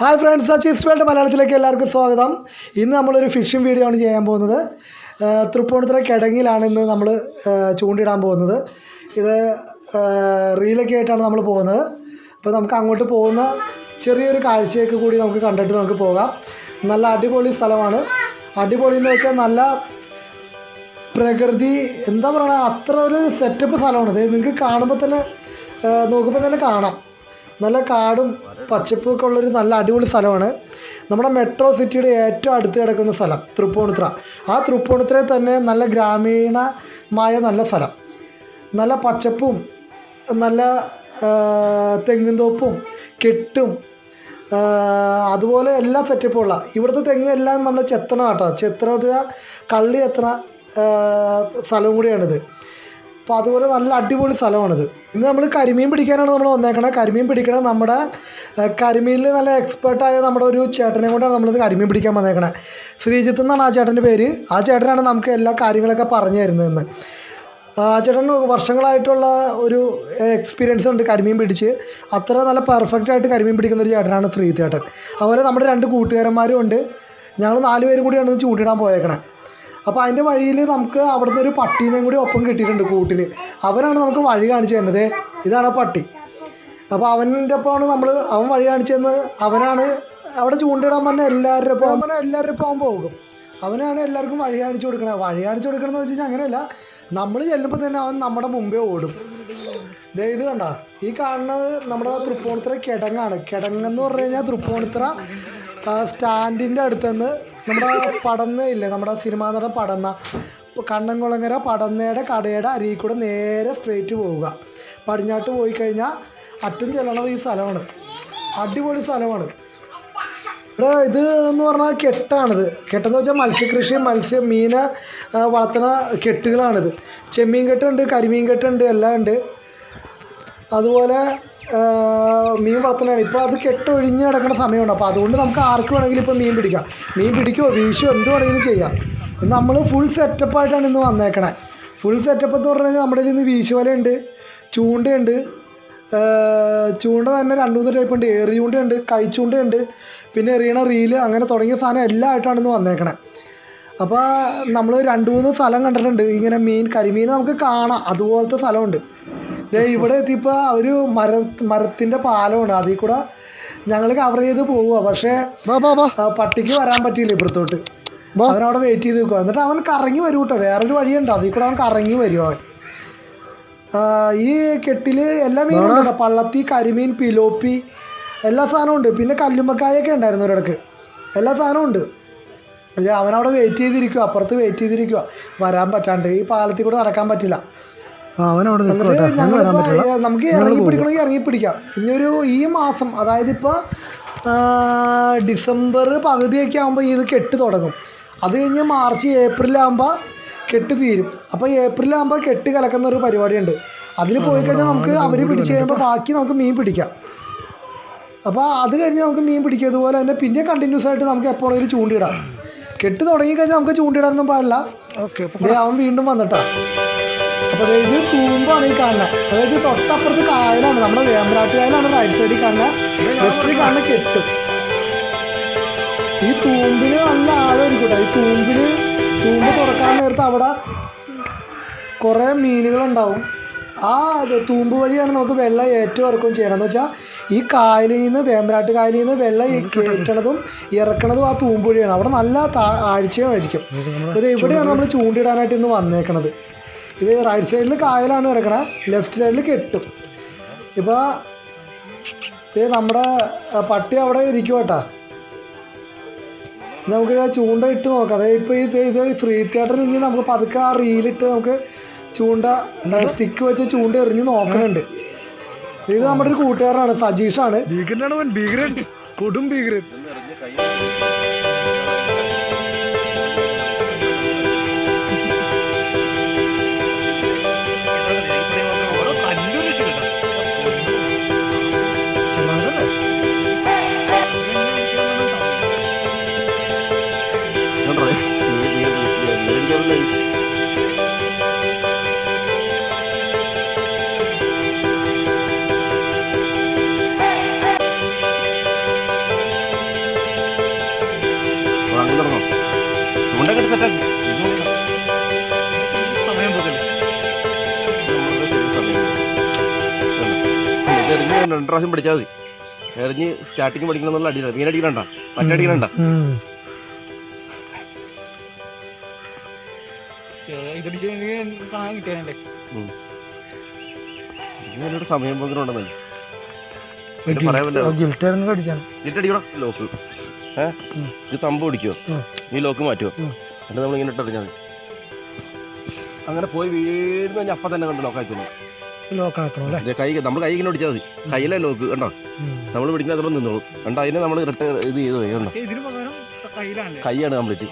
Hi friends അച്ചീസ് world മലയാളത്തിലേക്ക് എല്ലാവർക്കും സ്വാഗതം. ഇന്ന് നമ്മളൊരു ഫിഷിംഗ് വീഡിയോ ആണ് ചെയ്യാൻ പോകുന്നത്. തൃപ്പൂണിത്തുറ കിടങ്ങിലാണ് ഇന്ന് നമ്മൾ ചൂണ്ടിടാൻ പോകുന്നത്. ഇത് റീലൊക്കെ ആയിട്ടാണ് നമ്മൾ പോകുന്നത്. അപ്പോൾ നമുക്ക് അങ്ങോട്ട് പോകുന്ന ചെറിയൊരു കാഴ്ചയൊക്കെ കൂടി നമുക്ക് കണ്ടിട്ട് നമുക്ക് പോകാം. നല്ല അടിപൊളി സ്ഥലമാണ്. അടിപൊളി എന്ന് വെച്ചാൽ നല്ല പ്രകൃതി എന്താ പറയുക അത്ര ഒരു സെറ്റപ്പ് സ്ഥലമാണ്. ഇത് നിങ്ങൾക്ക് കാണുമ്പോൾ തന്നെ നോക്കുമ്പോൾ തന്നെ കാണാം. നല്ല കാടും പച്ചപ്പൊക്കെ ഉള്ളൊരു നല്ല അടിപൊളി സ്ഥലമാണ്. നമ്മുടെ മെട്രോ സിറ്റിയുടെ ഏറ്റവും അടുത്ത് കിടക്കുന്ന സ്ഥലം തൃപ്പൂണിത്തുറ. ആ തൃപ്പൂണിത്തുറയിൽ തന്നെ നല്ല ഗ്രാമീണമായ നല്ല സ്ഥലം. നല്ല പച്ചപ്പും നല്ല തെങ്ങിൻ തോപ്പും കെട്ടും അതുപോലെ എല്ലാ സെറ്റപ്പും ഉള്ള. ഇവിടുത്തെ തെങ്ങ് എല്ലാം നമ്മൾ ചെത്തണ കേട്ടോ. ചെത്തണ കള്ളി എത്തണ സ്ഥലവും കൂടിയാണിത്. അപ്പോൾ അതുപോലെ നല്ല അടിപൊളി സ്ഥലമാണിത്. ഇന്ന് നമ്മൾ കരിമീൻ പിടിക്കാനാണ് നമ്മൾ വന്നേക്കണത് കരിമീൻ പിടിക്കണം നമ്മുടെ കരിമീനിൽ നല്ല എക്സ്പേർട്ടായ നമ്മുടെ ഒരു ചേട്ടനെ കൊണ്ടാണ് നമ്മളിത് കരിമീൻ പിടിക്കാൻ വന്നേക്കണത് ശ്രീജിത്ത് എന്നാണ് ആ ചേട്ടന്റെ പേര്. ആ ചേട്ടനാണ് നമുക്ക് എല്ലാ കാര്യങ്ങളൊക്കെ പറഞ്ഞു തരുന്നതെന്ന് ആ ചേട്ടന് വർഷങ്ങളായിട്ടുള്ള ഒരു എക്സ്പീരിയൻസ് ഉണ്ട് കരിമീൻ പിടിച്ച്. അത്ര നല്ല പെർഫെക്റ്റ് ആയിട്ട് കരിമീൻ പിടിക്കുന്ന ഒരു ചേട്ടനാണ് ശ്രീ ചേട്ടൻ. അതുപോലെ നമ്മുടെ രണ്ട് കൂട്ടുകാരന്മാരും ഉണ്ട്. ഞങ്ങൾ നാല് പേരും കൂടിയാണ് ചൂണ്ടിടാൻ പോയേക്കണേ. അപ്പോൾ അതിന്റെ വഴിയിൽ നമുക്ക് അവിടുന്ന് ഒരു പട്ടീനെയും കൂടി ഒപ്പം കിട്ടിയിട്ടുണ്ട് കൂട്ടിന്. അവനാണ് നമുക്ക് വഴി കാണിച്ചു തരുന്നത്. ഇതാണ് പട്ടി. അപ്പോൾ അവന്റെ ഒപ്പമാണ് നമ്മൾ അവൻ വഴി കാണിച്ചു തന്ന് അവനാണ് അവിടെ ചൂണ്ടിടാൻ പറഞ്ഞ എല്ലാവരുടെ ഒപ്പം അവനെ എല്ലാവരുടെ ഒപ്പം പോകും. അവനാണ് എല്ലാവർക്കും വഴി കാണിച്ചു കൊടുക്കണത്. വഴി കാണിച്ചു കൊടുക്കണമെന്ന് വെച്ച് കഴിഞ്ഞാൽ അങ്ങനെയല്ല. നമ്മൾ ചെല്ലുമ്പോൾ തന്നെ അവൻ നമ്മുടെ മുമ്പേ ഓടും. ഇത് കണ്ട? ഈ കാണുന്നത് നമ്മുടെ തൃപ്പൂണിത്തുറ കിടങ്ങാണ്. കിടങ്ങെന്ന് പറഞ്ഞു കഴിഞ്ഞാൽ തൃപ്പൂണിത്തുറ സ്റ്റാൻഡിന്റെ അടുത്തുനിന്ന് നമ്മുടെ പടന്ന ഇല്ലേ നമ്മുടെ സിനിമാ നട പടന്ന. കണ്ണൻകുളങ്ങര പടന്നയുടെ കടയുടെ അരിയിൽ കൂടെ നേരെ സ്ട്രേറ്റ് പോവുക. പടിഞ്ഞാട്ട് പോയി കഴിഞ്ഞാൽ അറ്റം ചെല്ലണത് ഈ സ്ഥലമാണ്. അടിപൊളി സ്ഥലമാണ്. ഇവിടെ ഇത് എന്ന് പറഞ്ഞാൽ കെട്ടാണിത്. കെട്ടെന്ന് വെച്ചാൽ മത്സ്യകൃഷി മത്സ്യ മീന വളർത്തണ കെട്ടുകളാണിത്. ചെമ്മീൻ കെട്ടുണ്ട് കരിമീൻ കെട്ടുണ്ട് എല്ലാം ഉണ്ട്. അതുപോലെ മീൻ വളർത്തുന്നതാണ്. ഇപ്പോൾ അത് കെട്ടൊഴിഞ്ഞ് കിടക്കുന്ന സമയമാണ് അപ്പോൾ അതുകൊണ്ട് നമുക്ക് ആർക്ക് വേണമെങ്കിലും ഇപ്പോൾ മീൻ പിടിക്കാം. മീൻ പിടിക്കുമോ വീശോ എന്ത് വേണമെങ്കിലും ചെയ്യാം. നമ്മൾ ഫുൾ സെറ്റപ്പായിട്ടാണ് ഇന്ന് വന്നേക്കണേ. ഫുൾ സെറ്റപ്പ് എന്ന് പറഞ്ഞു കഴിഞ്ഞാൽ നമ്മുടെ ഇന്ന് വീശുവലയുണ്ട് ചൂണ്ടയുണ്ട്. ചൂണ്ട തന്നെ രണ്ട് മൂന്ന് ടൈപ്പ് ഉണ്ട്. ഏറി ചൂണ്ടയുണ്ട്. കൈ പിന്നെ എറിയണ റീൽ അങ്ങനെ തുടങ്ങിയ സാധനം എല്ലാം ആയിട്ടാണ് ഇന്ന് വന്നേക്കണേ. അപ്പോൾ നമ്മൾ രണ്ട് മൂന്ന് സ്ഥലം കണ്ടിട്ടുണ്ട്. ഇങ്ങനെ മീൻ കരിമീൻ നമുക്ക് കാണാം. അതുപോലത്തെ സ്ഥലമുണ്ട്. ദേ ഇവിടെ എത്തിയപ്പോൾ ഒരു മര മരത്തിന്റെ പാലമാണ് അതിൽ കൂടെ ഞങ്ങൾ കവർ ചെയ്ത് പോവുക പക്ഷേ പട്ടിക്ക് വരാൻ പറ്റിയില്ല ഇപ്പുറത്തോട്ട്. അവനവിടെ വെയിറ്റ് ചെയ്ത് നിൽക്കുക എന്നിട്ട് അവൻ കറങ്ങി വരും കേട്ടോ. വേറൊരു വഴിയുണ്ട്. അതിൽ കൂടെ അവൻ കറങ്ങി വരും അവൻ. ഈ കെട്ടിൽ എല്ലാ മീനും ഉണ്ട് പള്ളത്തി കരിമീൻ പിലോപ്പി എല്ലാ സാധനവും ഉണ്ട്. പിന്നെ കല്ലുമ്മക്കായൊക്കെ ഉണ്ടായിരുന്നു ഒരിടക്ക്. എല്ലാ സാധനവും ഉണ്ട്. പക്ഷേ അവനവിടെ വെയിറ്റ് ചെയ്തിരിക്കുക അപ്പുറത്ത് വെയിറ്റ് ചെയ്തിരിക്കുക വരാൻ പറ്റാണ്ട് ഈ പാലത്തിൽ കൂടെ നടക്കാൻ പറ്റില്ല. അവനവിടെ നമുക്ക് ഇറങ്ങി പിടിക്കണമെങ്കിൽ ഇറങ്ങി പിടിക്കാം. ഇനിയൊരു ഈ മാസം അതായത് ഇപ്പോൾ ഡിസംബർ പകുതിയൊക്കെ ആകുമ്പോൾ ഇത് കെട്ട് തുടങ്ങും. അത് കഴിഞ്ഞ് മാർച്ച് ഏപ്രിലാകുമ്പോൾ കെട്ട് തീരും. അപ്പോൾ ഏപ്രിലാകുമ്പോൾ കെട്ട് കലക്കുന്ന ഒരു പരിപാടിയുണ്ട്. അതിൽ പോയി കഴിഞ്ഞാൽ നമുക്ക് അവർ പിടിച്ച് കഴിയുമ്പോൾ ബാക്കി നമുക്ക് മീൻ പിടിക്കാം. അപ്പോൾ അത് കഴിഞ്ഞ് നമുക്ക് മീൻ പിടിക്കുക അതുപോലെ തന്നെ പിന്നെ കണ്ടിന്യൂസ് ആയിട്ട് നമുക്ക് എപ്പോഴെങ്കിലും ചൂണ്ടിടാം. കെട്ട് തുടങ്ങിക്കഴിഞ്ഞാൽ നമുക്ക് ചൂണ്ടിടാനൊന്നും പാടില്ല. ഓക്കെ അവൻ വീണ്ടും വന്നിട്ടാ. അപ്പൊ ദേ ഇത് തൂമ്പാണ് ഈ കാണുന്നത് അതായത് തൊട്ടപ്പുറത്ത് കായലാണ് നമ്മുടെ വേമ്പനാട്ട് കായലാണ് റൈറ്റ് സൈഡിൽ കാണുന്നത് ലെഫ്റ്റിൽ കാണുന്ന കെട്ട്. ഈ തൂമ്പിന് നല്ല ആഴമായിരിക്കും ഈ തൂമ്പിന് തൂമ്പ് തുറക്കാൻ നേരത്ത് അവിടെ കുറേ മീനുകളുണ്ടാവും. ആ തൂമ്പ് വഴിയാണ് നമുക്ക് വെള്ളം ഏറ്റവും ഇറക്കുകയും ചെയ്യണം എന്ന് വെച്ചാൽ ഈ കായലിൽ നിന്ന് വേമ്പനാട്ട് കായലിൽ നിന്ന് വെള്ളം കയറ്റണതും ഇറക്കണതും ആ തൂമ്പുഴയാണ്. അവിടെ നല്ല ആഴ്ചയായിരിക്കും ഇത് ഇവിടെയാണ് നമ്മൾ ചൂണ്ടിടാനായിട്ട് ഇന്ന് വന്നേക്കണത്. ഇത് റൈറ്റ് സൈഡിൽ കായലാണ് കിടക്കണത് ലെഫ്റ്റ് സൈഡിൽ കെട്ടും. ഇപ്പോൾ ഇത് നമ്മുടെ പട്ടി അവിടെ ഇരിക്കും കേട്ടാ നമുക്ക് ഇത് ചൂണ്ട ഇട്ട് നോക്കാം. അതായത് ഇപ്പോൾ ഇത് ഇത് ശ്രീ തിയേറ്ററിൽ ഇനി നമുക്ക് പതുക്കെ ആ റീലിട്ട് നമുക്ക് ചൂണ്ട സ്റ്റിക്ക് വെച്ച് ചൂണ്ട എറിഞ്ഞ് നോക്കുന്നുണ്ട്. ഇത് നമ്മുടെ ഒരു കൂട്ടുകാരനാണ് സജീഷാണ്. ഭീകരനാണ് കൊടും ഭീകരൻ. പ്രാവശ്യം പഠിച്ചാൽ മതി. എറിഞ്ഞ് സ്റ്റാർട്ടിങ് പഠിക്കണം എന്നുള്ള അടിയില്ല മീൻ. ഇതടിച്ച് സാധനം കിട്ടിയാലേ. ഇതിനൊരു സമയം ലോക്ക്. ഇത് തമ്പ് നീ ലോക്ക് മാറ്റുമോ ഉം. എന്നിട്ട് നമ്മൾ ഇങ്ങനെ ഇട്ടറിഞ്ഞാൽ അങ്ങനെ പോയി വീഴുന്ന അപ്പ തന്നെ കണ്ട് ലോക്കാക്കി ലോക്ക് ആക്കണം അല്ലേ കൈ നമ്മൾ കൈ ഇങ്ങനെ പിടിച്ചാൽ മതി. കയ്യിലെ ലോക്ക് കണ്ടോ? നമ്മൾ പിടിക്കുന്ന അത്ര നിന്നോളൂ. കണ്ടോ? അതിനെ നമ്മൾ റിട്ടയർ ഇത് ചെയ്ത് പോയി കണ്ടോ? കൈയാണ് കംപ്ലീറ്റ്.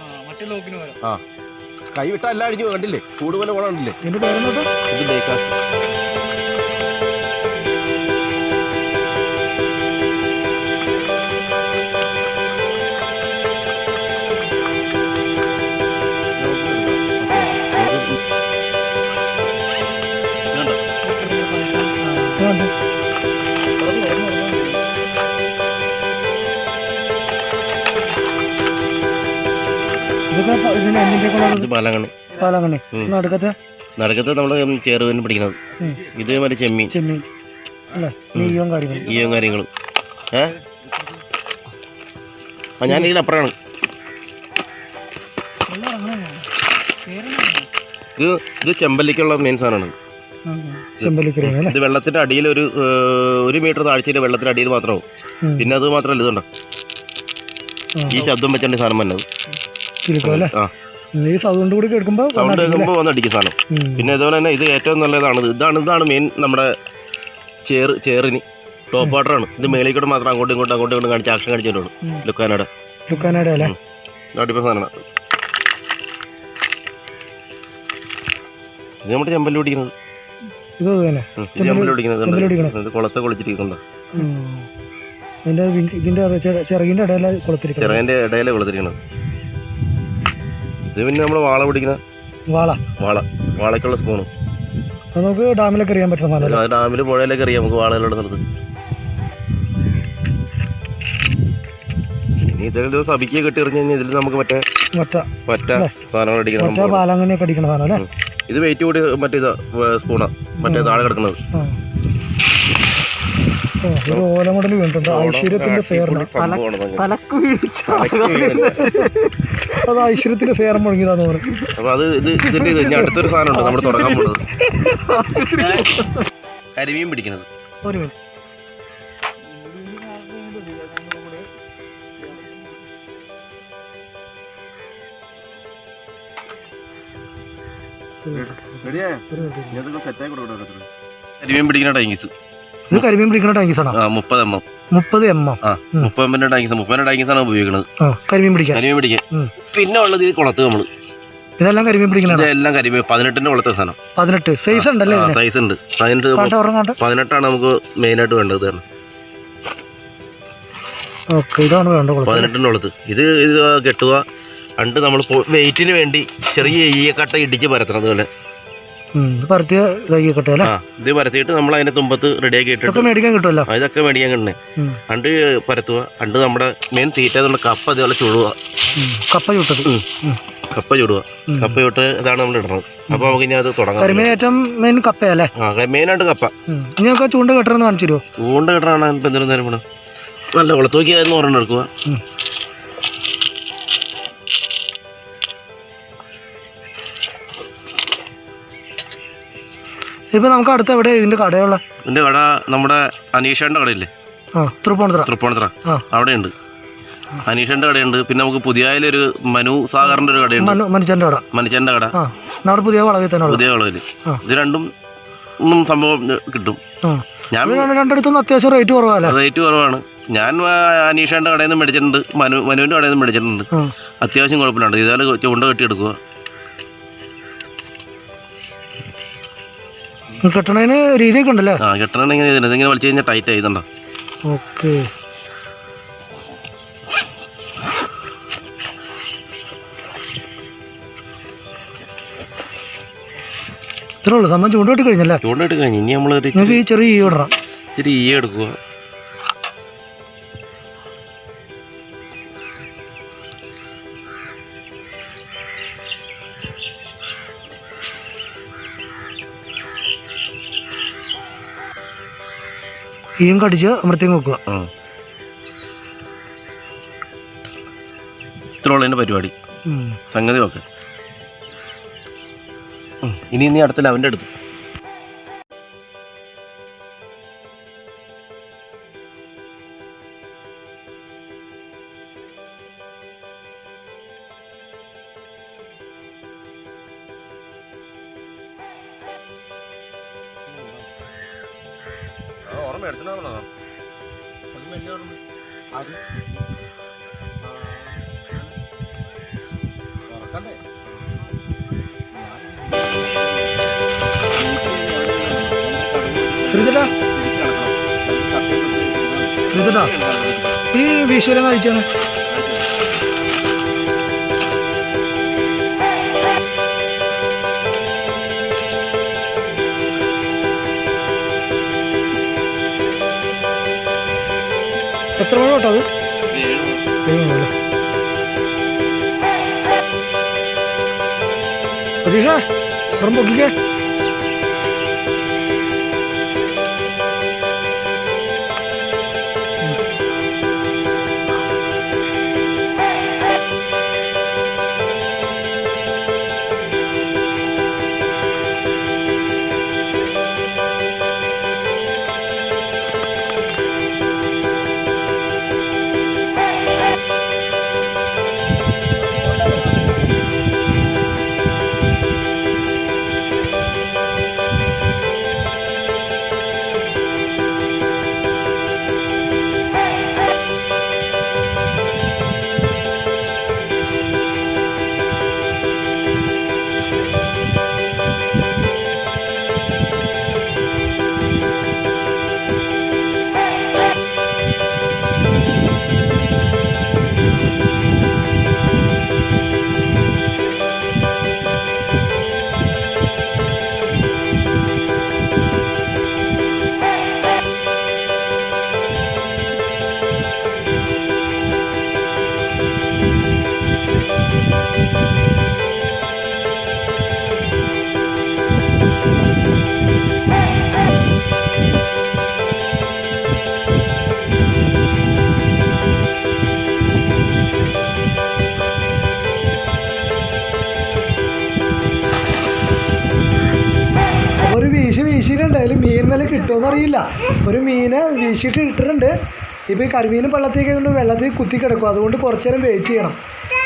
ആ, കൈ വിട്ടാ എല്ലാം അടിഞ്ഞു കണ്ടില്ലേ? കൂടുതൽ ഓണം കണ്ടില്ലേ? ഇത് ബേക്കാസ്. ഇത് നടുക്കത്തെ നടുക്കത്ത് നമ്മൾ ചേറുവന് പിടിക്കുന്നത്. ഇത് മറ്റേ ചെമ്മീൻ. ചെമ്മീൻ. അല്ലേ? നെയ്യും കാര്യങ്ങളും. ഈയും കാര്യങ്ങളും. ഏ? ആ ഞാൻ ഇതിൽ അപ്പുറമാണ്. ഇത് ഇത് ചെമ്പല്ലിക്കുള്ള മെയിൻ സാധനമാണ്. അല്ലേ? ഇത് വെള്ളത്തിന്റെ അടിയിൽ ഒരു ഒരു മീറ്റർ താഴ്ചയിൽ വെള്ളത്തിന്റെ അടിയിൽ മാത്രമാവും. പിന്നെ അത് മാത്രമല്ല ഇതുണ്ടോ? ഈ ശബ്ദം വെച്ചോണ്ട് സാധനം വന്നത് കിലുക്കം അല്ലേ? ആ. ഈ സൗണ്ട് കൂടി കേൾക്കുമ്പോൾ സൗണ്ട് കേൾക്കുമ്പോൾ വന്നടിക്കും സാധനം. പിന്നെ അതുപോലെ തന്നെ ഇത് ഏറ്റവും നല്ലതാണ്. ഇതാണ് ഇതാണ് മെയിൻ നമ്മുടെ ചേറ് ചേറിന് ടോപ്പ് വാട്ടറാണ് ഇത് മേളിൽ കൂടെ മാത്രം അങ്ങോട്ടും ഇങ്ങോട്ടും അങ്ങോട്ടും ഇങ്ങോട്ടും കാണിച്ച് ആക്ഷൻ കാണിച്ചു ലുക്കാനട. ലുക്കാനയുടെ ലുക്കാനയുടെ അല്ലേ അടിപ്പ സാധനമാണ്. ഇത് നമ്മുടെ ചെമ്പല്ലി പിടിക്കുന്നത്. ഇത് തന്നെ. ഇത് പിടിക്കുന്നത്. ഇത് കുളത്തെ കൊളിച്ചിരിക്കുന്നുണ്ടോ. ഇതിന്റെ ചെ- ചിറകിന്റെ ഇടയില കുളത്തിരിക്കുന്നത് ചെറുകന്റെ ഇടയിലെ കൊളുത്തിരിക്കുന്നത് ഇത് പിന്നെ നമ്മൾ വാള പിടിക്കുന്ന വാള. വാള. വാളക്കുള്ള സ്പൂണ് അത് നമുക്ക് ഡാമിലൊക്കെ അറിയാൻ പറ്റണം ഡാമിൽ പുഴയിലൊക്കെ അറിയാം നമുക്ക് വാളയിലുള്ള സ്ഥലത്ത്. ഇനി കെട്ടി എറിഞ്ഞു കഴിഞ്ഞാൽ ഇതിൽ നമുക്ക് മറ്റേ സാധനങ്ങൾ അടിക്കണം മറ്റേ സംഭവമാണ്. പാലാങ്കണ്ണിയൊക്കെ അടിക്കുന്ന സാധനം അല്ലേ? ഇത് വെയിറ്റ് കൂടി മറ്റേ സ്പൂണാ മറ്റേ താഴെ കിടക്കുന്നത്. ഒരു ഓല മോഡൽ വീണിട്ടുണ്ട്. ഐശ്വര്യത്തിന്റെ വീണില്ല. അത് ഐശ്വര്യത്തിന്റെ സേർ മുഴങ്ങിയതാന്ന് പറഞ്ഞു. അത് ഇത് ഇതിന്റെ ഇത് അടുത്തൊരു സാധനമുണ്ട് നമ്മൾ തുടങ്ങാൻ പോകുന്നത് കരിമീൻ പിടിക്കുന്നത് ഒരു മിനിറ്റ്. കരിമീൻ പിടിക്കുന്ന ടാങ്കിസ് ഇത് കരിമീൻ പിടിക്കുന്ന ടാങ്കീസ് ആണോ? മുപ്പത് എം എം. മുപ്പത് എം എം. മുപ്പത് എമ്മിന്റെ ടാങ്കിസ് മുപ്പതിന്റെ ടാങ്കിസ് ആണ് ഉപയോഗിക്കുന്നത് കരിമീൻ പിടിക്കാൻ. കരിമീൻ പിടിക്കാൻ. പിന്നെ ഉള്ളത് ഈ കുളത്ത് നമ്മൾ. ഇതെല്ലാം കരിമീൻ പിടിക്കുന്നതാണ് ഇതെല്ലാം കരിമീൻ പതിനെട്ടിന്റെ കുളത്തെ സാധനം. പതിനെട്ട്. സൈസ് ഉണ്ടല്ലേ സൈസ് ഉണ്ട്. പതിനെട്ട് പതിനെട്ടാണ് നമുക്ക് മെയിൻ ആയിട്ട് വേണ്ടത്. ഓക്കെ ഇതാണ് വേണ്ട പതിനെട്ടിന്റെ കുളത്ത്. ഇത് ഇത് കെട്ടുക. പണ്ട് നമ്മൾ വെയിറ്റിന് വേണ്ടി ചെറിയ ഈയക്കട്ട ഇടിച്ച് പരത്തണം അതുപോലെ. ഉം, ഇത് പരത്തിയ ഇതാക്കിക്കട്ടെ അല്ലേ? ഇത് പരത്തിയിട്ട് നമ്മൾ അതിന്റെ തുമ്പത്ത് റെഡിയാക്കി ഇട്ടിട്ട് മേടിക്കാൻ കിട്ടുമല്ലോ? ഇതൊക്കെ മേടിക്കാൻ കിട്ടണേ. അണ്ട് പരത്തുക. അണ്ട് നമ്മുടെ മെയിൻ തീറ്റ എന്നുള്ള കപ്പ അതുപോലെ ചുടുക. കപ്പ ചുട്ടത്. കപ്പ ചുടുക. കപ്പ ചുട്ട് ഇതാണ് നമ്മൾ ഇടുന്നത് അപ്പൊ നമുക്ക് ഇനി അത് തുടങ്ങാം. കരിമീൻ ഏറ്റവും മെയിൻ കപ്പയല്ലേ ആ മെയിനായിട്ട് കപ്പ. നിങ്ങൾക്ക് ചൂണ്ട കെട്ടണമെന്ന് കാണിച്ചു തരുമോ ചൂണ്ട കെട്ടണം ഇപ്പം എന്തെങ്കിലും നേരം വേണം. നല്ല കുളത്തോക്കി ആയിരുന്നു ഒരെണ്ണം ഇപ്പൊ നമുക്ക് അടുത്ത് എവിടെ? ഇതിന്റെ കടയുള്ള ഇതിന്റെ കട നമ്മുടെ അനീഷേന്റെ കടയില്ലേ? ആ തൃപ്പൂണിത്തുറ. അവിടെയുണ്ട്. അനീഷന്റെ കടയുണ്ട്. പിന്നെ നമുക്ക് പുതിയായാലൊരു മനു സാഗറിന്റെ ഒരു കടയുണ്ട്. മനു മനുഷ്യന്റെ കട. മനുഷ്യന്റെ കട. നമ്മുടെ പുതിയ വളവിൽ തന്നെ പുതിയ വളവിൽ. ഇത് രണ്ടും ഒന്നും സംഭവം കിട്ടും. ഞാൻ രണ്ടടുത്തൊന്നും അത്യാവശ്യം റേറ്റ് കുറവാണ് റേറ്റ് കുറവാണ്. ഞാൻ അനീഷേന്റെ കടയിൽ നിന്ന് മേടിച്ചിട്ടുണ്ട്. മനു മനുവിന്റെ കടയിൽ നിന്ന് മേടിച്ചിട്ടുണ്ട്. അത്യാവശ്യം കുഴപ്പമില്ലാണ്ട് ഇതായാലും ചൂണ്ട കെട്ടിയെടുക്കുക കെട്ടണതിന് രീതിയൊക്കെ ഉണ്ടല്ലേ? ആ കെട്ടണ ഇങ്ങനെ ഇതിനെ ഇങ്ങനെ വലിച്ചു കഴിഞ്ഞാൽ ടൈറ്റ് ആയതുണ്ടോ ഓക്കെ. ഇത്രേ ഉള്ളൂ. സംഭവം ചൂണ്ടോട്ട് കഴിഞ്ഞല്ലേ? ചൂണ്ടിട്ട് കഴിഞ്ഞു. ഇനി നമ്മൾ നിങ്ങൾക്ക് ഈ ചെറിയ ഈ ഇടണം. ഇച്ചിരി ഈ എടുക്കുക. ഈയും കടിച്ച് അമൃത്തേം വെക്കുക. ഇത്രയുള്ള പരിപാടി. സംഗതി ഒക്കെ ഇനി നീ അടുത്തല്ല അവന്റെ അടുത്ത്. എത്ര മണി തൊട്ടത് സതീഷേ പുറം അതിൽ കിട്ടുമെന്നറിയില്ല ഒരു മീനെ വീശിയിട്ട് ഇട്ടിട്ടുണ്ട്. ഇപ്പോൾ ഈ കരിമീനും വെള്ളത്തേക്ക് കൊണ്ട് വെള്ളത്തിൽ കുത്തി കിടക്കും. അതുകൊണ്ട് കുറച്ച് നേരം വെയിറ്റ് ചെയ്യണം.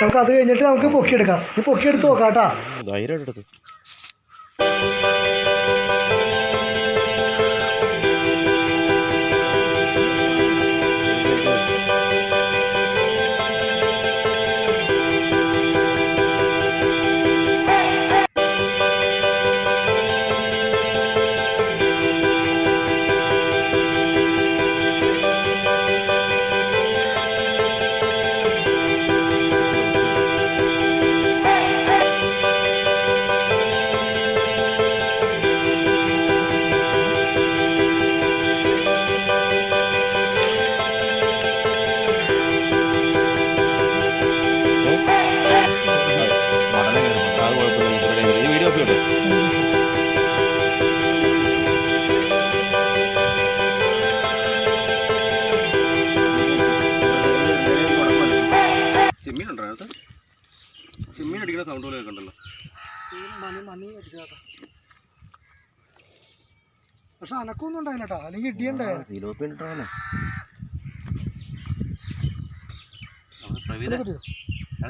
നമുക്ക് അത് കഴിഞ്ഞിട്ട് നമുക്ക് പൊക്കിയെടുക്കാം. നീ പൊക്കിയെടുത്ത് നോക്കാം കേട്ടോ അനക്കൊന്നും ഉണ്ടായില്ലട്ടാ അല്ലെങ്കിൽ ഇടിയുണ്ടായിരുന്നു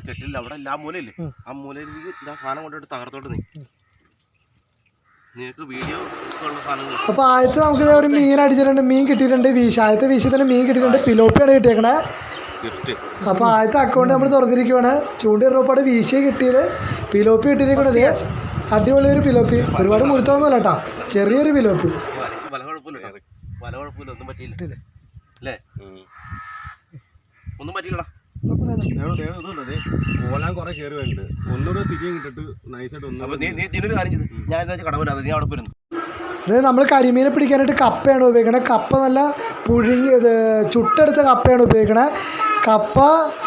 കെട്ടില്ല അവിടെ എല്ലാ മൂലയില്ലേ? ആ മൂലയിലേക്ക് ഇതാ സാധനം കൊണ്ടിട്ട് തകർത്തോട്ട് നീ. അപ്പൊ ആദ്യത്തെ നമുക്ക് ഒരു മീൻ അടിച്ചിട്ടുണ്ട് മീൻ കിട്ടിയിട്ടുണ്ട് വീശ. ആദ്യത്തെ വീശത്തിന് മീൻ കിട്ടിയിട്ടുണ്ട് പിലോപ്പിയാണ് കിട്ടിയേക്കണേ. അപ്പൊ അപ്പോൾ ആദ്യത്തെ അക്കൗണ്ട് നമ്മൾ തുറന്നിരിക്കുവാണ്. ചൂണ്ടി ഉറപ്പാട് വീശ കിട്ടിയത് പിലോപ്പി കിട്ടിയിരിക്കണത്. അടിപൊളി ഒരു പിലോപ്പി. ഒരുപാട് മുഴുത്തൊന്നുമല്ല കേട്ടോ ചെറിയൊരു പിലോപ്പി. കുഴപ്പമില്ല. വല കുഴപ്പമില്ല ഒന്നും പറ്റിയില്ല? അല്ലേ? ഒന്നും പറ്റിയില്ലടാ. ഓലാൻ കുറെ കയറി വരുന്നുണ്ട് ഒന്നുകൂടെ തിരിയും കിട്ടിട്ട് നൈസായിട്ട് അപ്പൊ ഒന്നും നീ നീ ഇതിനൊരു കാര്യം ഞാൻ നീ അവിടെ പോയിരുന്നു നമ്മൾ കരിമീനെ പിടിക്കാനായിട്ട് കപ്പയാണ് ഉപയോഗിക്കണത് കപ്പ നല്ല പുഴുങ്ങി ചുട്ടെടുത്ത കപ്പയാണ് ഉപയോഗിക്കണത് കപ്പ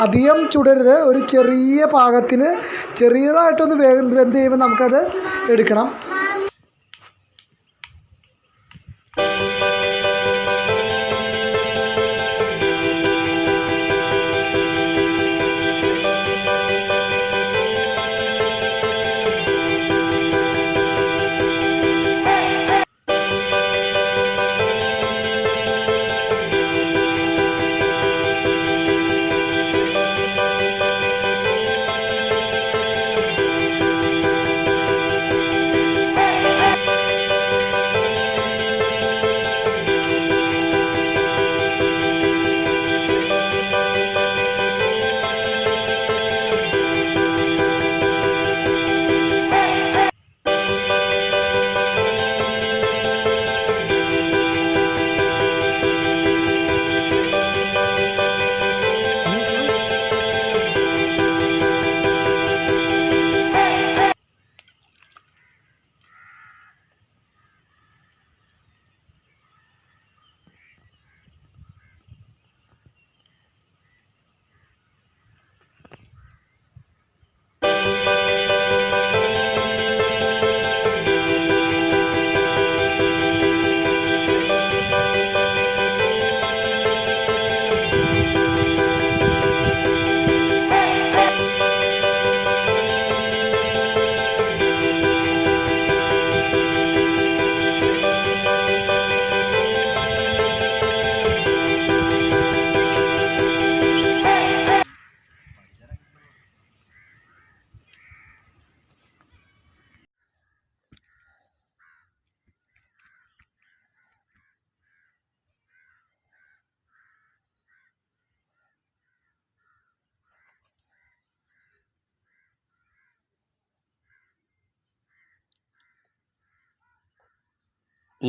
അധികം ചുടരുത്. ഒരു ചെറിയ പാകത്തിന് ചെറിയതായിട്ടൊന്ന് വേഗം വെന്ത് കഴിയുമ്പോൾ നമുക്കത് എടുക്കണം.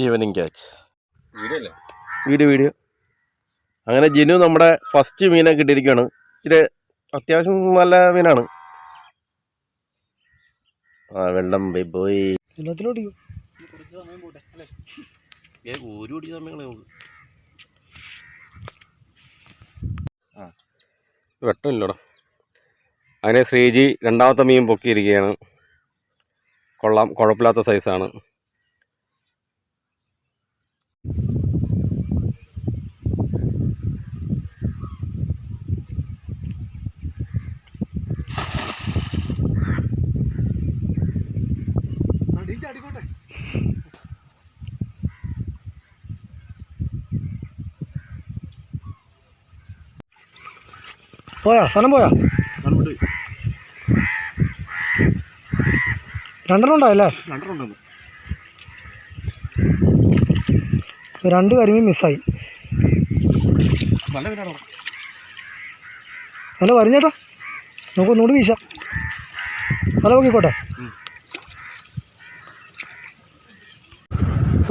Evening catch video video. അങ്ങനെ ജിനു നമ്മുടെ ഫസ്റ്റ് മീനെ കിട്ടിയിരിക്കുകയാണ് ഇച്ചിരി അത്യാവശ്യം നല്ല മീനാണ്. ആ വെള്ളം പോയി പോയി. എല്ലാത്തിലും ഓടിക്കും ഒരു സമയങ്ങളെ നമുക്ക്. വെട്ടമില്ലടാ അങ്ങനെ ശ്രീജി രണ്ടാമത്തെ മീൻ പൊക്കിയിരിക്കുകയാണ്. കൊള്ളാം കുഴപ്പമില്ലാത്ത സൈസാണ് പോയാ? സ്ഥലം പോയാ? രണ്ടെണ്ണം ഉണ്ടായല്ലേ രണ്ടെണ്ണം രണ്ട് കരിമീൻ മിസ്സായി. അല്ല വരിഞ്ഞേട്ടാ നമുക്ക് ഒന്നുകൂടി വീശാം. അല്ല നോക്കിക്കോട്ടെ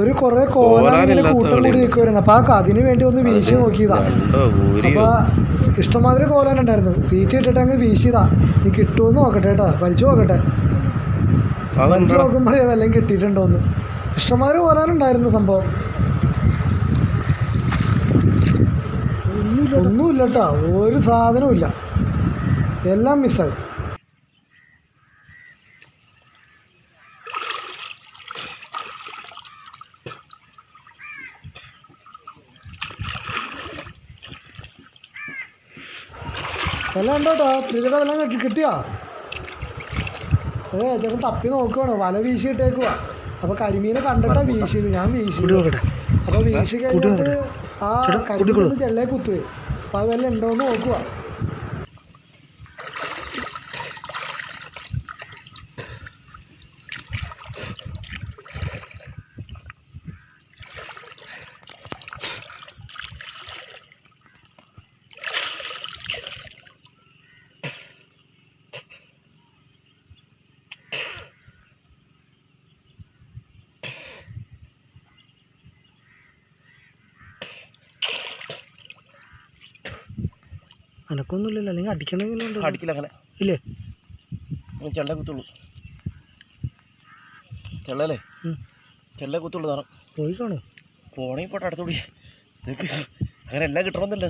ഒരു കുറെ കോലാനിങ്ങനെ കൂട്ടം കൂടി നിൽക്കുമായിരുന്നു അപ്പൊ ആ കതിന് വേണ്ടി ഒന്ന് വീശി നോക്കിയതാ. അപ്പൊ ഇഷ്ടംമാതിരി കോലാണ് ഉണ്ടായിരുന്നത് തീറ്റ ഇട്ടിട്ട് അങ്ങ് വീശിയതാ. നീ കിട്ടുമെന്ന് നോക്കട്ടെ കേട്ടോ. വലിച്ചു നോക്കട്ടെ. വലിച്ചു നോക്കുമ്പോൾ അറിയാം വല്ലതും കിട്ടിയിട്ടുണ്ടോന്ന്. ഇഷ്ടംമാതിരി കോലാനുണ്ടായിരുന്നു സംഭവം. ഒന്നുമില്ല കേട്ടോ. ഒരു സാധനവും ഇല്ല. എല്ലാം മിസ്സായി എല്ലാം ഉണ്ടോ കേട്ടോ ശ്രീജയുടെ വല്ലതും കിട്ടി കിട്ടിയോ? അതെ ചേട്ടൻ തപ്പി നോക്കുവാണ്. വല വീശി ഇട്ടേക്കുവാ അപ്പൊ കരിമീനെ കണ്ടിട്ടാ വീശിയത്. ഞാൻ വീശി അപ്പൊ വീശി കഴിഞ്ഞിട്ട് ആ കരിമീൻ ചെള്ളേ കുത്തുവേ. അപ്പൊ അത് വല്ല ഉണ്ടോന്ന് നോക്കുവാ. അനക്കൊന്നുമില്ലല്ലോ. അല്ലെങ്കിൽ അടിക്കണമെങ്കിലും ഉണ്ട് അടിക്കില്ല അങ്ങനെ. ഇല്ലേ? ചെള്ള കുത്തുള്ളൂ. ചെള്ളല്ലേ. ചെള്ള കുത്തുള്ളൂ നിറം പോയി കാണു. പോണേ പോട്ടെ അടുത്തോടി അങ്ങനെ എല്ലാം കിട്ടണമെന്നില്ല.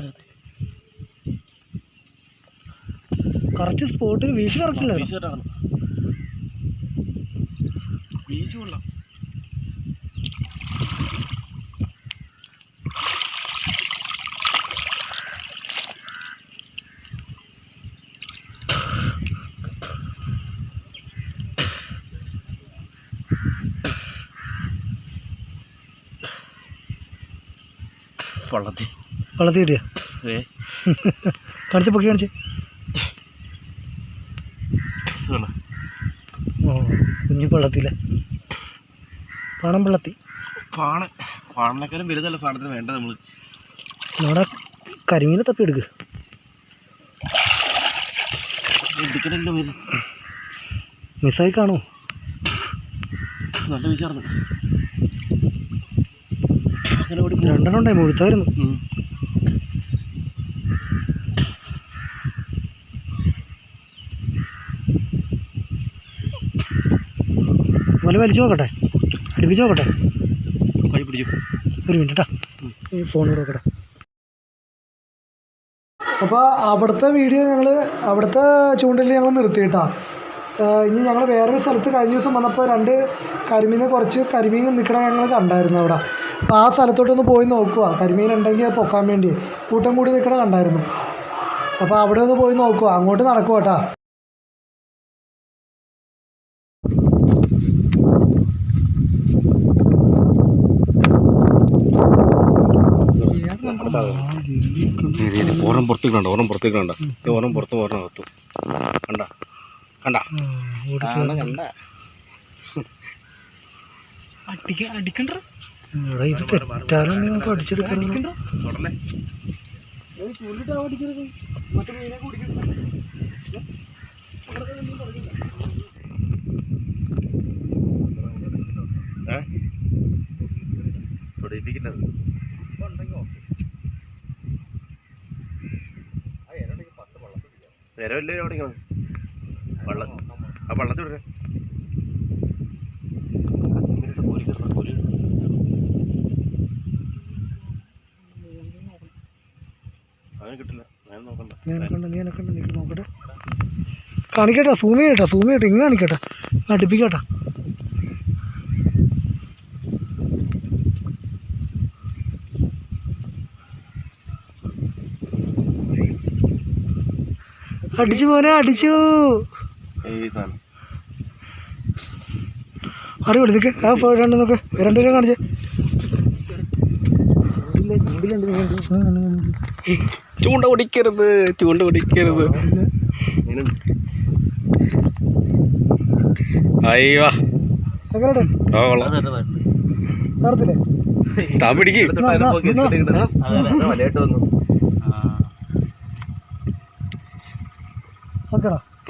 കറക്റ്റ് സ്പോട്ടിൽ വീശ് കറക്റ്റില്ല വീശ് കൊള്ളാം. വള്ളത്തി വെള്ളത്തിൽ കിട്ടിയ? കാണിച്ച് പൊക്കി കാണിച്ച്. ഓ കുഞ്ഞു പള്ളത്തില്ല പാണം പള്ളത്തി. പാണ. പാണനേക്കാളും വലുതല്ല സാധനത്തിന് വേണ്ട നമ്മൾ നമ്മുടെ കരിമീനെ തപ്പി എടുക്ക്. ഇടിക്കണല്ലോ വരും മിസ്സായി കാണൂ നല്ല ഓടി രണ്ടെണ്ണം ഉണ്ടായി മുഴുത്തായിരുന്നു. വല വലിച്ചു നോക്കട്ടെ. അടുപ്പിച്ച് നോക്കട്ടെ. കൈ പിടിച്ചു ഒരു മിനിറ്റ് കേട്ടോ ഈ ഫോൺ കൂടെ നോക്കട്ടെ അപ്പോൾ അവിടുത്തെ വീഡിയോ ഞങ്ങൾ അവിടുത്തെ ചൂണ്ടലിൽ ഞങ്ങൾ നിർത്തിയിട്ടാ. ഇനി ഞങ്ങൾ വേറൊരു സ്ഥലത്ത് കഴിഞ്ഞ ദിവസം വന്നപ്പോൾ രണ്ട് കരിമീനെ കുറച്ച് കരിമീൻ നിൽക്കണ ഞങ്ങൾ കണ്ടായിരുന്നു അവിടെ. അപ്പോൾ ആ സ്ഥലത്തോട്ടൊന്ന് പോയി നോക്കുക കരിമീൻ ഉണ്ടെങ്കിൽ അത് പൊക്കാൻ വേണ്ടി. കൂട്ടം കൂടി നിൽക്കണ കണ്ടായിരുന്നു. അപ്പോൾ അവിടെ ഒന്ന് പോയി നോക്കുക അങ്ങോട്ട് നടക്കുക കേട്ടോ ഓരം പുറത്തേക്ക് കണ്ട? ഓരം പുറത്തേക്ക് കണ്ട? ഓരം പുറത്ത് ഓരം അകത്തു. കണ്ട? കണ്ട? കണ്ട? അടിക്ക അടിക്കണ്ട ഇവിടെ ഇത് തെറ്റാലുണ്ടെങ്കിൽ നമുക്ക് അത്. വിരവല്ലേ അവിടെ ഇങ്ങനെ? വള്ളം ആ വള്ളത്തിൽ വിടരെ അവന് കിട്ടില്ല ഞാൻ നോക്കണ്ട. ഞാൻ കണ്ട കണ്ട നിൽക്ക് നോക്കട്ടെ. കാണിക്കട്ടെ സൂമി ചെയ്യട്ടെ സൂമി ചെയ്യട്ടെ ഇങ്ങനെ കാണിക്കട്ടെ. നടിപ്പിക്കട്ടെ. അടിച്ചു പോനെ അടിച്ചു. അറിയോ നിൽക്ക് ആ രണ്ട് നോക്ക്. രണ്ടുപേരും കാണിച്ചേ. ചൂണ്ട പിടിക്കരുത് ചൂണ്ട പിടിക്കരുത്. അയ്യോ. താ പിടിക്ക്.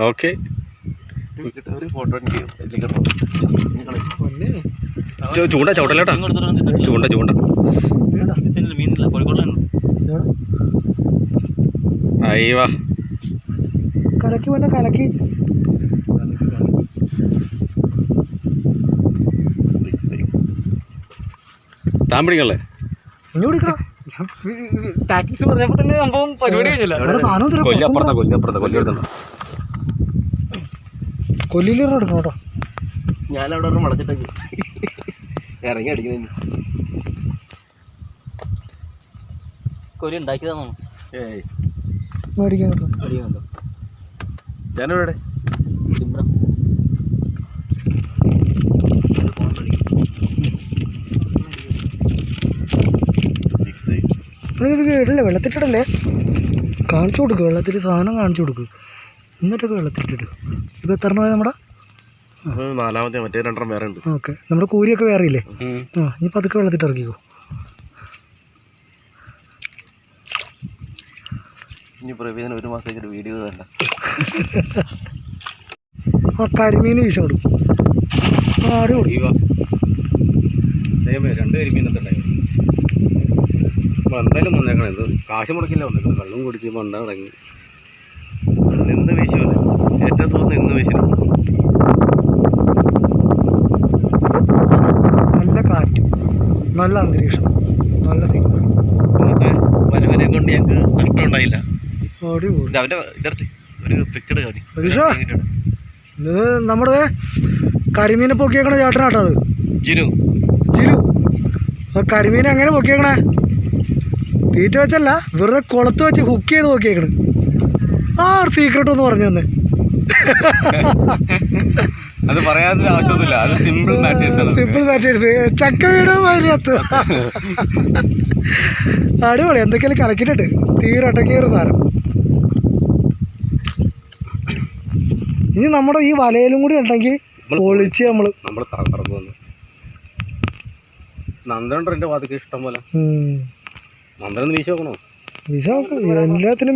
ഓക്കെ. ചൂണ്ട ചവിട്ടല്ലേട്ടാ ചൂണ്ട ചൂണ്ട. മീനില്ല കോഴിക്കോടാണ് അയ്യോ കലക്കി വന്ന കലക്കി. താൻ പിടിക്കണല്ലേ ഇനി പിടിക്കണം? ടാക്ടിക്സ് പറഞ്ഞപ്പോ തന്നെ സംഭവം പരിപാടി കഴിഞ്ഞില്ല. കൊല്ലപ്പുറത്താ കൊല്ലപ്പുറത്താ കൊല്ലെടുത്തുണ്ടോ കൊല്ലിലീറ എടുക്കണം കേട്ടോ. ഞാനവിടെ വളച്ചിട്ടേക്ക്. ഇറങ്ങി അടിക്കുന്നതിന് കൊലി ഉണ്ടാക്കിയതാണോ? ഏയ്. മേടിക്കാൻ കേട്ടോ ഞാനിവിടെ ഇത് കേട്ടില്ലേ? വെള്ളത്തിട്ടിടല്ലേ? കാണിച്ചു കൊടുക്ക് വെള്ളത്തിൽ സാധനം കാണിച്ചു കൊടുക്ക്. എന്നിട്ടൊക്കെ വെള്ളത്തിട്ടിട്ട് ഇപ്പൊ എത്ര എണ്ണമായി നമ്മുടെ? നാലാമത്തെ മറ്റേ രണ്ടെണ്ണം വേറെ ഉണ്ട്. ഓക്കെ. നമ്മുടെ കൂരിയൊക്കെ വേറെ ഇല്ലേ? ആ ഇനി പതുക്കെ വെള്ളത്തിട്ട് ഇറക്കിക്കോ. ഇനി പ്രവീതിന് ഒരു മാസത്തേക്ക് ഒരു വീഡിയോ വേണ്ട ആ കരിമീൻ വീശം കൊടുക്കും. ആരും രണ്ട് കരിമീനത്തെ നമ്മൾ എന്തായാലും വന്നേക്കണം. എന്ത് കാശ് മുടക്കില്ല വന്നേക്കണം. വെള്ളം കുടിച്ച് മണ്ട ഇറങ്ങി നിന്ന് വീശുമല്ലേ ഏറ്റവും സുഖം നിന്ന് വീശിന് നല്ല കാറ്റ്. നല്ല അന്തരീക്ഷം. നല്ല സിഗ്നൽ വരവനെ കൊണ്ട് ഞങ്ങൾക്ക് നഷ്ടമുണ്ടായില്ല. ഒരു? ഇത് നമ്മുടെ കരിമീനെ പൊക്കിയേക്കണ ചേട്ടനാട്ടോ അത്. ജിനു. ജിനു. ആ കരിമീൻ എങ്ങനെ പൊക്കിയേക്കണേ? തീറ്റ വെച്ചല്ല വെറുതെ കുളത്ത് വെച്ച് ഹുക്ക് ചെയ്ത് പൊക്കിയേക്കണ്. ആ ഒരു സീക്രട്ട് ഒന്ന് പറഞ്ഞു തന്നെ. അത് പറയാൻ ആവശ്യമൊന്നുമില്ല. അത് സിമ്പിൾ മാറ്റേഴ്സ് ആണ്. സിമ്പിൾ മാറ്റേഴ്സ് ചക്ക വീട് വലിയത്ത് അടിപൊളി. എന്തൊക്കെയാലും കലക്കിയിട്ടുണ്ട് തീരട്ടക്കേറ് സാധനം. ഇനി നമ്മുടെ ഈ വലയിലും കൂടി ഉണ്ടെങ്കിൽ പൊളിച്ച് നമ്മൾ നമ്മൾ തകർന്നു വന്നു. നന്ദനുണ്ട് വാതിക്ക് ഇഷ്ടം പോലെ. നന്ദൻ വീശി നോക്കണോ? വിശ എല്ലാത്തിനും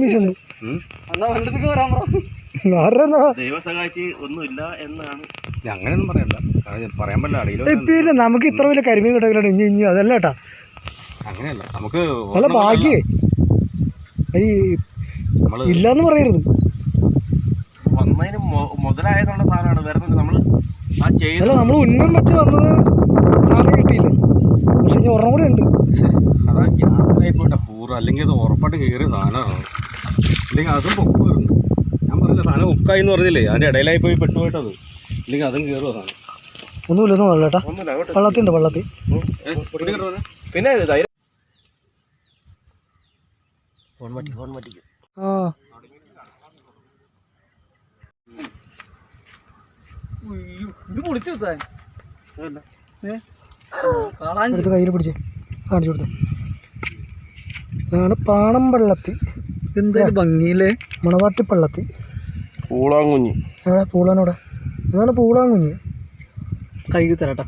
അങ്ങനെയൊന്നും പറയണ്ട. പറയാൻ പറ്റില്ല നമുക്ക് ഇത്ര വലിയ കരിമീൻ കിട്ടത്തില്ല ഇനി ഇനി അതല്ല കേട്ടാ. അങ്ങനെയല്ല. നമുക്ക് നല്ല ബാക്കി ഇല്ലാന്ന് പറയരുത്. വന്നതിന് മുതലായതുള്ള മുതലായെന്നുള്ള സാധനമാണ്. വേറെ നമ്മൾ ആ ചെയ്ത നമ്മൾ ഉന്നം വെച്ച് വന്നത് സാധനം കിട്ടിയില്ല. പക്ഷെ ഇനി ഒരെണ്ണം കൂടെ ഉണ്ട്. അതാ ഗ്യാപ്പിലായി പോയിട്ടാ പൂറ്. അല്ലെങ്കിൽ അത് ഉറപ്പായിട്ട് കയറിയ സാധനമാണ്? അല്ലെങ്കിൽ അതും പൊക്ക് വരുന്നു ഞാൻ പറഞ്ഞില്ല സാധനം ഉക്കായി എന്ന് പറഞ്ഞില്ലേ? അതിന്റെ ഇടയിലായി പോയി പെട്ടുപോയിട്ടത്. അല്ലെങ്കിൽ അതും കയറുമോ സാധനം? ഒന്നുമില്ല ഒന്നും അങ്ങോട്ട് വെള്ളത്തിൽ ഉണ്ട് കിട്ടുമോ? പിന്നെ ഇത് ആ ഇത് പൊളിച്ചു ഏ? എടുത്ത് കയ്യിൽ പിടിച്ചേ കാണിച്ചു കൊടുത്ത. ഇതാണ് പാണം പള്ളത്തി. എന്തായാലും ഭംഗിയില്ലേ? മണവാട്ടി പള്ളത്തി. പൂളാങ്കുഞ്ഞി. എവിടെ? പൂളാനോടെ ഇതാണ് പൂളാങ്കുഞ്ഞ്. കഴുകി തരാട്ടാ.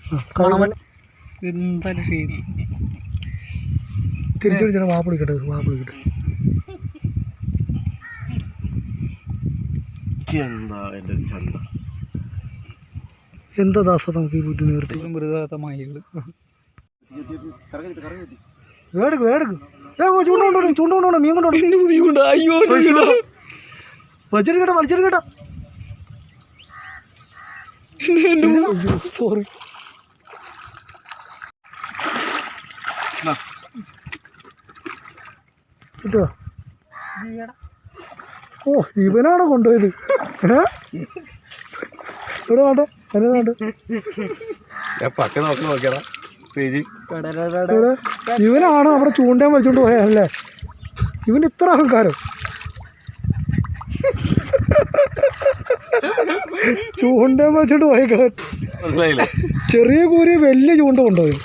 എന്തായാലും തിരിച്ചു പിടിച്ചാൽ വാ പിടിക്കട്ടെ വാ പിടിക്കട്ടെ എന്താ എന്റെ ചന്ത? എന്താ ദാസ നമുക്ക് ഈ ബുദ്ധി മയിൽ വേടുക്ക് വേടുക്ക്. ചൂണ്ട കൊണ്ടോടി ചൂണ്ട കൊണ്ടോണം മീൻ കൊണ്ടോണം അയ്യോ വലിച്ചെടുക്കട്ടെ വലിച്ചെടുക്കട്ടെ സോറി കിട്ടുക ഓ ഇവനാണോ കൊണ്ടുപോയത്? ഏ? ഇവിടെ വേണ്ട? ഇവനാണ് നമ്മുടെ ചൂണ്ടയും വലിച്ചോണ്ട് പോയല്ലേ ഇവൻ ഇവന് ഇത്ര അഹങ്കാരം. ചൂണ്ടയും വലിച്ചോണ്ട് പോയേക്കളെ മനസ്സിലായില്ലേ? ചെറിയ കൂരി വലിയ ചൂണ്ട കൊണ്ടുപോയി.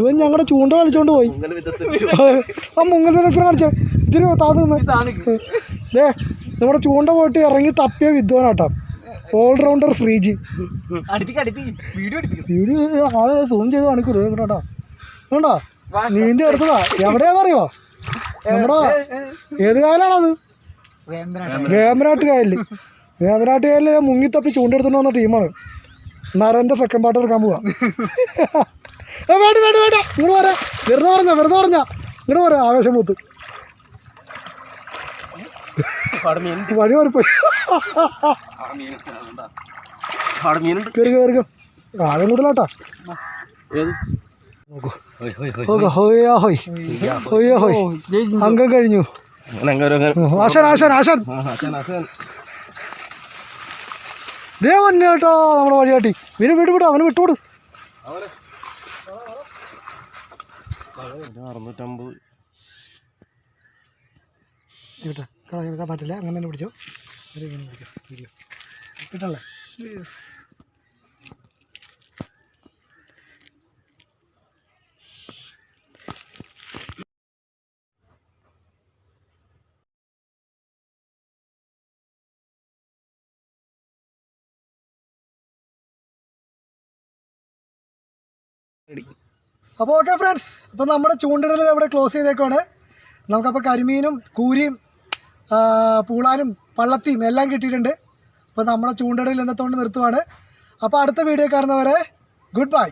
ഇവൻ ഞങ്ങളുടെ ചൂണ്ട വലിച്ചോണ്ട് പോയി. ആ മുങ്ങൽ വിധത്തിൽ കാണിച്ചോ. ഇതിന് താന്ന് നിന്ന്. ദേ നമ്മുടെ ചൂണ്ട പോയിട്ട് ഇറങ്ങി തപ്പിയ വിദ്വാനാട്ടോ. ഓൾറൗണ്ടർ ഫ്രീജി വീഡിയോ ആളെ സൂം ചെയ്ത് കാണിക്കൂലേ കേട്ടോ കണ്ടോ നീന്തി എടുത്തതാ എവിടെയാണെന്നറിയോ നമ്മുടെ ഏത് കായലാണത് വേമ്പനാട്ട്. കായലിൽ വേമ്പനാട്ട് കായലിൽ മുങ്ങിത്തപ്പി ചൂണ്ടെടുത്തോണ്ട് വന്ന ടീമാണ്. നരന്റെ സെക്കൻഡ് പാർട്ട് എടുക്കാൻ പോവാ. വേണ്ട വേണ്ട വേണ്ട. ഇങ്ങോട്ട് വരാ. വെറുതെ പറഞ്ഞ വെറുതെ പറഞ്ഞ. ഇങ്ങോട്ട് വരാ ആവേശം മൂത്ത്. വഴി മാറിപ്പോയി. കയറി ആഴം കൂടുതലാട്ടാ. നോക്കൂ. അംഗം കഴിഞ്ഞു. അങ്ങനെ അങ്ങനെ അങ്ങനെ. ആശാൻ ആശാൻ ആശാൻ. ആ, ആശാൻ, ആശാൻ. ദേ വന്നെ കേട്ടോ നമ്മുടെ വഴിയാട്ടി. വീട് വിട് വിട് അവന് വിട്ടുവിട് അറുന്നൂറ്റമ്പത്. കളയാൻ പറ്റില്ല. അങ്ങനെ തന്നെ പിടിച്ചോ. ഇങ്ങനെ പിടിച്ചോ. വീഡിയോ. കിട്ടല്ലേ അപ്പോൾ ഓക്കെ ഫ്രണ്ട്സ് അപ്പോൾ നമ്മുടെ ചൂണ്ടിടൽ ഇവിടെ ക്ലോസ് ചെയ്തേക്കുവാണ്. നമുക്കപ്പോൾ കരിമീനും കൂരിയും പൂളാനും പള്ളത്തിയും എല്ലാം കിട്ടിയിട്ടുണ്ട്. അപ്പോൾ നമ്മുടെ ചൂണ്ടടയിൽ ഇന്നത്തോണ്ട് നിർത്തുവാണ്. അപ്പോൾ അടുത്ത വീഡിയോ കാണുന്നവരെ ഗുഡ് ബൈ.